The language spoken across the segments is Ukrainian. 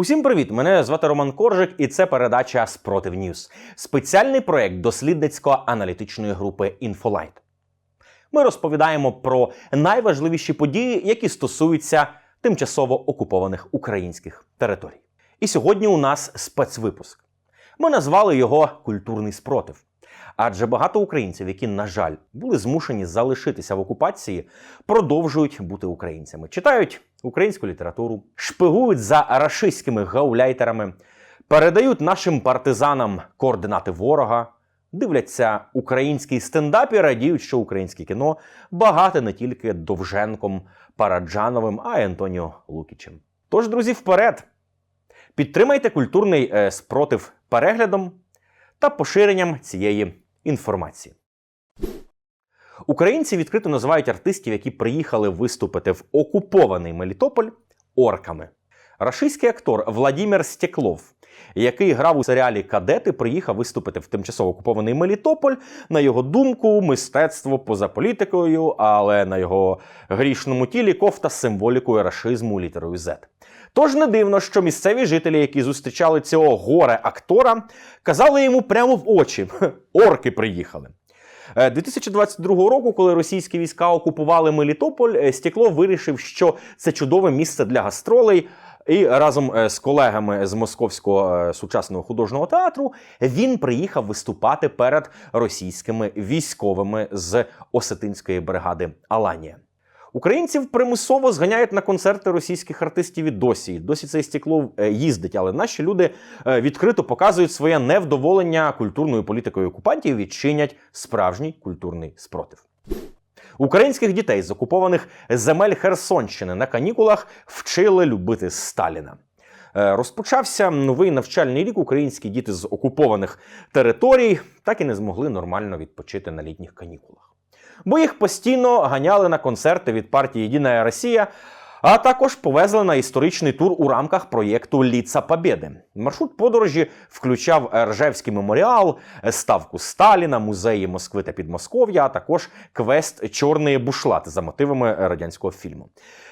Усім привіт! Мене звати Роман Коржик, і це передача Спротив Ньюс. Спеціальний проект дослідницько-аналітичної групи Інфолайт. Ми розповідаємо про найважливіші події, які стосуються тимчасово окупованих українських територій. І сьогодні у нас спецвипуск. Ми назвали його Культурний спротив. Адже багато українців, які, на жаль, були змушені залишитися в окупації, продовжують бути українцями, читають українську літературу, шпигують за рашистськими гауляйтерами, передають нашим партизанам координати ворога, дивляться український стендап і радіють, що українське кіно багате не тільки Довженком, Параджановим, а й Антоніо Лукічем. Тож, друзі, вперед! Підтримайте культурний е, спротив переглядом та поширенням цієї інформації. Українці відкрито називають артистів, які приїхали виступити в окупований Мелітополь орками. Рашистський актор Владімір Стеклов, який грав у серіалі Кадети, приїхав виступити в тимчасово окупований Мелітополь. На його думку, мистецтво поза політикою, але на його грішному тілі кофта з символікою рашизму літерою Z. Тож не дивно, що місцеві жителі, які зустрічали цього горе актора, казали йому прямо в очі: орки приїхали. Е, 2022 року, коли російські війська окупували Мелітополь, е, Стекло вирішив, що це чудове місце для гастролей. І разом е, з колегами з Московського е, сучасного художнього театру він приїхав виступати перед російськими військовими з Осетинської бригади Аланія. Українців примусово зганяють на концерти російських артистів і досі. Досі цей стекло е, їздить, але наші люди е, відкрито показують своє невдоволення культурною політикою окупантів і чинять справжній культурний спротив. Українських дітей з окупованих земель Херсонщини на канікулах вчили любити Сталіна. Е, Розпочався новий навчальний рік. Українські діти з окупованих територій так і не змогли нормально відпочити на літніх канікулах бо їх постійно ганяли на концерти від партії Єдина Росія, а також повезли на історичний тур у рамках проєкту Ліца Побєди. Маршрут подорожі включав Ржевський меморіал, ставку Сталіна, музеї Москви та Підмосков'я, а також квест Чорний бушлат за мотивами радянського фільму.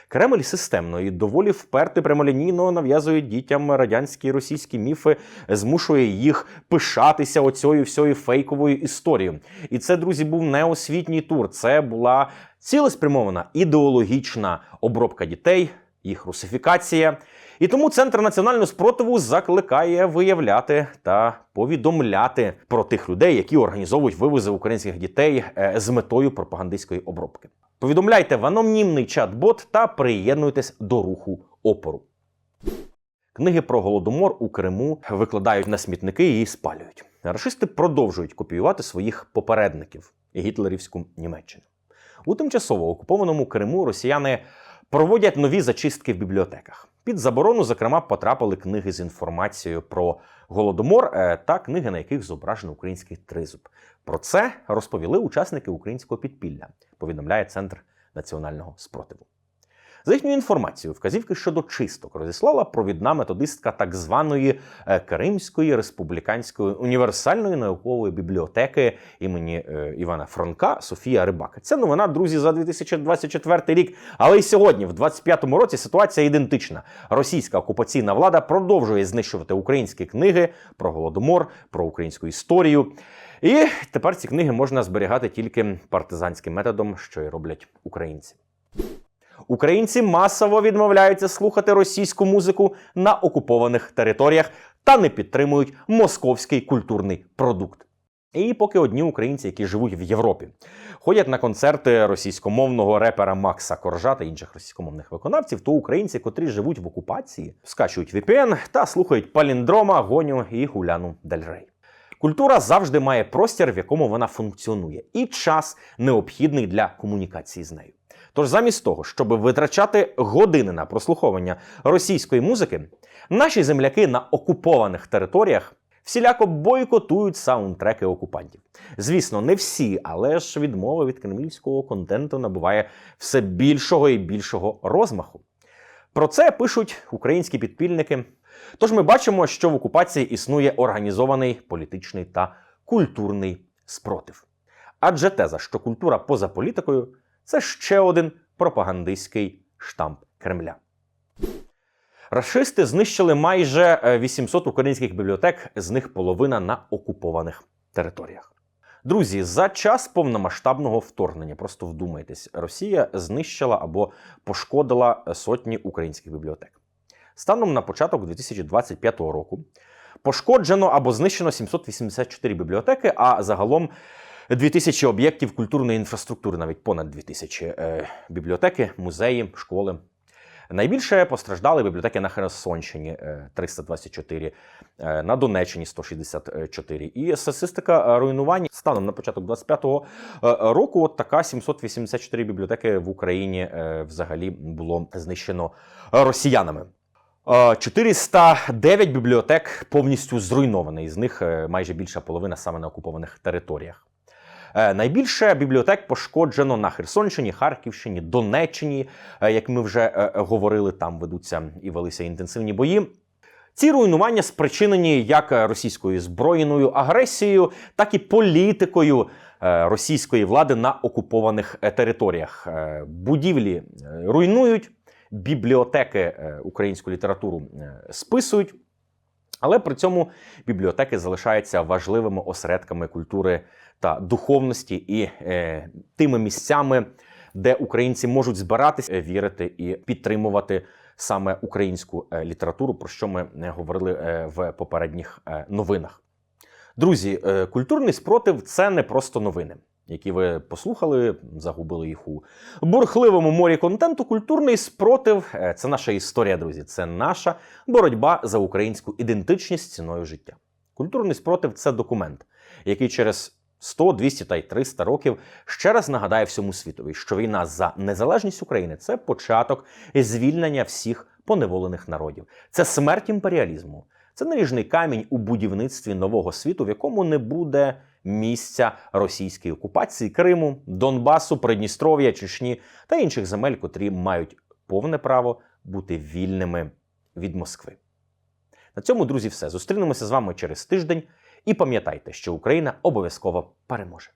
Кремль системно і доволі вперто і прямолінійно нав'язує дітям радянські і російські міфи, змушує їх пишатися оцією всьою фейковою історією. І це, друзі, був не освітній тур. Це була цілеспрямована ідеологічна обробка дітей, їх русифікація. І тому центр національного спротиву закликає виявляти та повідомляти про тих людей, які організовують вивози українських дітей е, з метою пропагандистської обробки. Повідомляйте в анонімний чат-бот та приєднуйтесь до руху опору. Книги про голодомор у Криму викладають на смітники і спалюють. Рашисти продовжують копіювати своїх попередників гітлерівську Німеччину. У тимчасово окупованому Криму росіяни проводять нові зачистки в бібліотеках. Під заборону, зокрема, потрапили книги з інформацією про голодомор е, та книги, на яких зображено український тризуб. Про це розповіли учасники українського підпілля, повідомляє Центр національного спротиву. За їхньою інформацією, вказівки щодо чисток розіслала провідна методистка так званої е, Кримської республіканської універсальної наукової бібліотеки імені е, Івана Франка Софія Рибак. Це новина, друзі, за 2024 рік. Але й сьогодні, в 25-му році, ситуація ідентична. Російська окупаційна влада продовжує знищувати українські книги про голодомор, про українську історію. І тепер ці книги можна зберігати тільки партизанським методом, що й роблять українці. Українці масово відмовляються слухати російську музику на окупованих територіях та не підтримують московський культурний продукт. І поки одні українці, які живуть в Європі, ходять на концерти російськомовного репера Макса Коржа та інших російськомовних виконавців, то українці, котрі живуть в окупації, скачують VPN та слухають паліндрома, гоню і гуляну Дель Рей. Культура завжди має простір, в якому вона функціонує, і час необхідний для комунікації з нею. Тож, замість того, щоб витрачати години на прослуховування російської музики, наші земляки на окупованих територіях всіляко бойкотують саундтреки окупантів. Звісно, не всі, але ж відмова від кремлівського контенту набуває все більшого і більшого розмаху. Про це пишуть українські підпільники. Тож ми бачимо, що в окупації існує організований політичний та культурний спротив. Адже теза, що культура поза політикою це ще один пропагандистський штамп Кремля. Рашисти знищили майже е, 800 українських бібліотек, з них половина на окупованих територіях. Друзі, за час повномасштабного вторгнення, просто вдумайтесь, Росія знищила або пошкодила сотні українських бібліотек. Станом на початок 2025 року пошкоджено або знищено 784 бібліотеки, а загалом 2000 об'єктів культурної інфраструктури, навіть понад 2000 е, бібліотеки, музеї, школи. Найбільше постраждали бібліотеки на Херсонщині е, 324, е, на Донеччині 164. І статистика е, руйнувань станом на початок 25-го е, року от така 784 бібліотеки в Україні е, взагалі було знищено е, росіянами. Е, 409 бібліотек повністю зруйновані, із них е, майже більша половина саме на окупованих територіях. Е, Найбільше бібліотек пошкоджено на Херсонщині, Харківщині, Донеччині. Е, Як ми вже е, говорили, там ведуться і велися інтенсивні бої. Ці руйнування спричинені як російською збройною агресією, так і політикою російської влади на окупованих територіях. Будівлі руйнують, бібліотеки українську літературу списують. Але при цьому бібліотеки залишаються важливими осередками культури та духовності і е, тими місцями, де українці можуть збиратись, е, вірити і підтримувати саме українську е, літературу, про що ми е, говорили е, в попередніх новинах. Друзі, культурний спротив це не просто новини. Які ви послухали, загубили їх у бурхливому морі контенту. Культурний спротив е, це наша історія, друзі. Це наша боротьба за українську ідентичність ціною життя. Культурний спротив це документ, який через 100, 200 та й 300 років ще раз нагадає всьому світові, що війна за незалежність України це початок звільнення всіх поневолених народів. Це смерть імперіалізму. Це наріжний камінь у будівництві нового світу, в якому не буде місця російської окупації Криму, Донбасу, Придністров'я, Чечні та інших земель, котрі мають повне право бути вільними від Москви. На цьому, друзі, все. Зустрінемося з вами через тиждень. І пам'ятайте, що Україна обов'язково переможе.